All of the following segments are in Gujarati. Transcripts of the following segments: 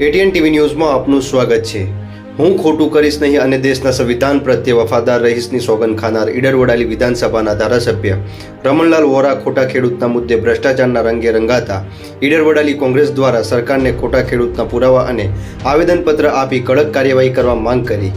એટીએન ટીવી ન્યૂઝમાં આપનું સ્વાગત છે. હું ખોટું કરીશ નહીં અને દેશના સંવિધાન પ્રત્યે વફાદાર રહીશની સોગંદ ખાનાર ઈડર વડાલી વિધાનસભાના ધારાસભ્ય. રમણલાલ વોરા ખોટા ખેડૂતના મુદ્દે ભ્રષ્ટાચારના રંગે રંગાતા. ઈડર વડાલી કોંગ્રેસ દ્વારા સરકારને ખોટા ખેડૂતના પુરાવા અને આવેદનપત્ર આપી કડક કાર્યવાહી કરવા માંગ કરી.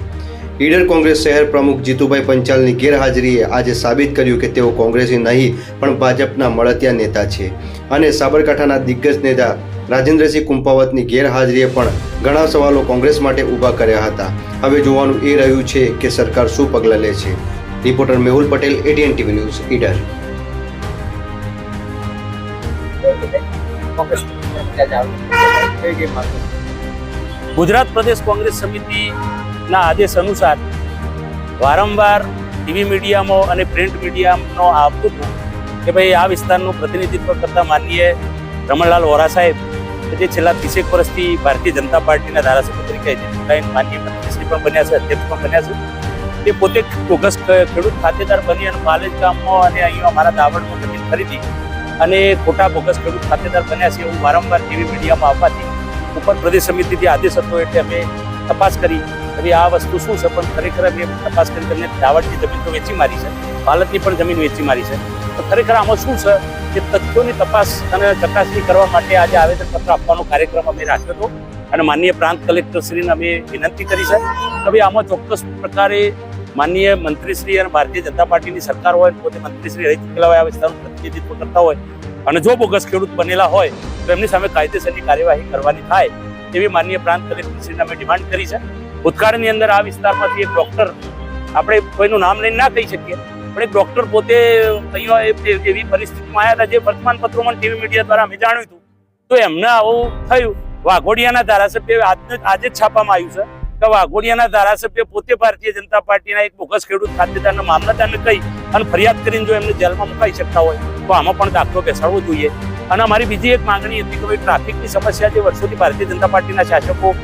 ઈડર કોંગ્રેસ શહેર પ્રમુખ જીતુભાઈ પંચાલની ગેરહાજરીએ આજે સાબિત કર્યું કે તેઓ કોંગ્રેસી નહીં, પણ ભાજપના મળતિયા નેતા છે. અને સાબરકાંઠાના દિગ્ગજ નેતા રાજેન્દ્રસિંહ કુંપાવતની ગેરહાજરીએ પણ ઘણા સવાલો કોંગ્રેસ માટે ઊભા કર્યા હતા. હવે જોવાનું એ રહ્યું છે કે સરકાર શું પગલાં લે છે. Reporter Mehul Patel ATN TV news Idar. Gujarat Pradesh Congress સમિતિના આદેશ અનુસાર વારંવાર ટીવી મીડિયામાં અને પ્રિન્ટ મીડિયામાં આવતું હતું કે ભાઈ આ વિસ્તારનું પ્રતિનિધિત્વ કરતા માનીએ રમણલાલ વોરા સાહેબ જે છેલ્લા ત્રીસેક વર્ષથી ભારતીય જનતા પાર્ટીના ધારાસભ્ય તરીકે ચૂંટાઈને માનનીય મંત્રીશ્રી પણ બન્યા છે, અધ્યક્ષ પણ બન્યા છે. તે પોતે બોગસ ખેડૂત ખાતેદાર બની અને પાલેજ ગામમાં અને અહીંયા અમારા દાવડમાં જમીન ખરીદી અને ખોટા બોગસ ખેડૂત ખાતેદાર બન્યા છે એવું વારંવાર ટીવી મીડિયામાં આવવાથી ઉપર પ્રદેશ સમિતિથી આદેશ હતો એટલે અમે તપાસ કરી હવે આ વસ્તુ શું છે, પણ ખરેખર અમે તપાસ કરી તમને દાવડની જમીન તો વેચી મારી છે પાલતની પણ જમીન વેચી મારી છે. તો ખરેખર આમાં શું છે કે તથ્યોની તપાસ અને ચકાસણી કરવા માટે આજે આવેદનપત્ર આપવાનો કાર્યક્રમ અમે રાખ્યો હતો અને માનનીય પ્રાંત કલેક્ટરશ્રીને અમે વિનંતી કરી છે. ભાઈ આમાં ચોક્કસ પ્રકારે માનનીય મંત્રીશ્રી અને ભારતીય જનતા પાર્ટીની સરકાર હોય, પોતે મંત્રીશ્રી રહી ચૂકેલા હોય આ વિસ્તારનું પ્રતિનિધિત્વ કરતા હોય અને જો બોગસ ખેડૂત બનેલા હોય, તો એમની સામે કાયદેસરની કાર્યવાહી કરવાની થાય એવી માનનીય પ્રાંત કલેક્ટરશ્રીને અમે ડિમાન્ડ કરી છે. ભૂતકાળની અંદર આ વિસ્તારમાંથી એક ડોક્ટર, આપણે કોઈનું નામ લઈને ના કહી શકીએ પણ એક ડોક્ટર પોતે અહીંયા એવી પરિસ્થિતિમાં આવ્યા હતા જે વર્તમાન પત્રોમાં ટીવી મીડિયા દ્વારા અમે જાણ્યું હતું. તો એમને આવું થયું. વાઘોડિયાના ધારાસભ્ય આજને આજે જ છાપામાં આવ્યું છે કે વાઘોડિયાના ધારાસભ્ય પોતે ભારતીય જનતા પાર્ટીના એક બોગસ ખેડૂત ખાતેદારના મામલતદારને કહી અને ફરિયાદ કરીને જો એમને જેલમાં મુકાઈ શકતા હોય, તો આમાં પણ દાખલો બેસાડવો જોઈએ. અને અમારી બીજી એક માંગણી હતી કે ભાઈ ટ્રાફિકની સમસ્યા જે વર્ષોથી ભારતીય જનતા પાર્ટીના શાસકો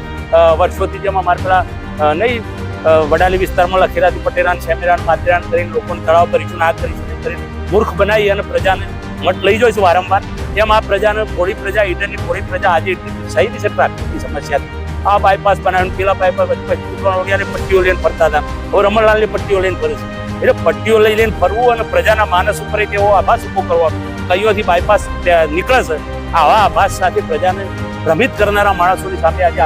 વર્ષોથી જેમ અમારા પેલા નહીં વડાલી વિસ્તારમાં લખેરાથી પટેરાન શેમેરાન માતેરાન કરીને લોકોને તળાવ કરીશું આ કરીશું તે કરીને મૂર્ખ બનાવી અને પ્રજાને મત લઈ જઈશું વારંવાર. એમ આ પ્રજાને થોડી પ્રજા, ઈડરની થોડી પ્રજા આજે એટલી સહી છે ટ્રાફિકની સમસ્યા આ બાયપાસ બનાવીને પેલા બાયપાસ પછી વડિયાને પટ્ટીઓ લઈને ફરતા હતા. હવે રમણલાલની પટ્ટીઓ લઈને ફરે છે. એટલે પટ્ટીઓ લઈ લઈને ફરવું અને પ્રજાના માનસ ઉપર એવો આભાસ ઊભો કરવો. કઈઓથી બાયપાસ નીકળે છે, આવા આભાસ સાથે પ્રજાને ભ્રમિત કરનારા માણસોની સામે આજે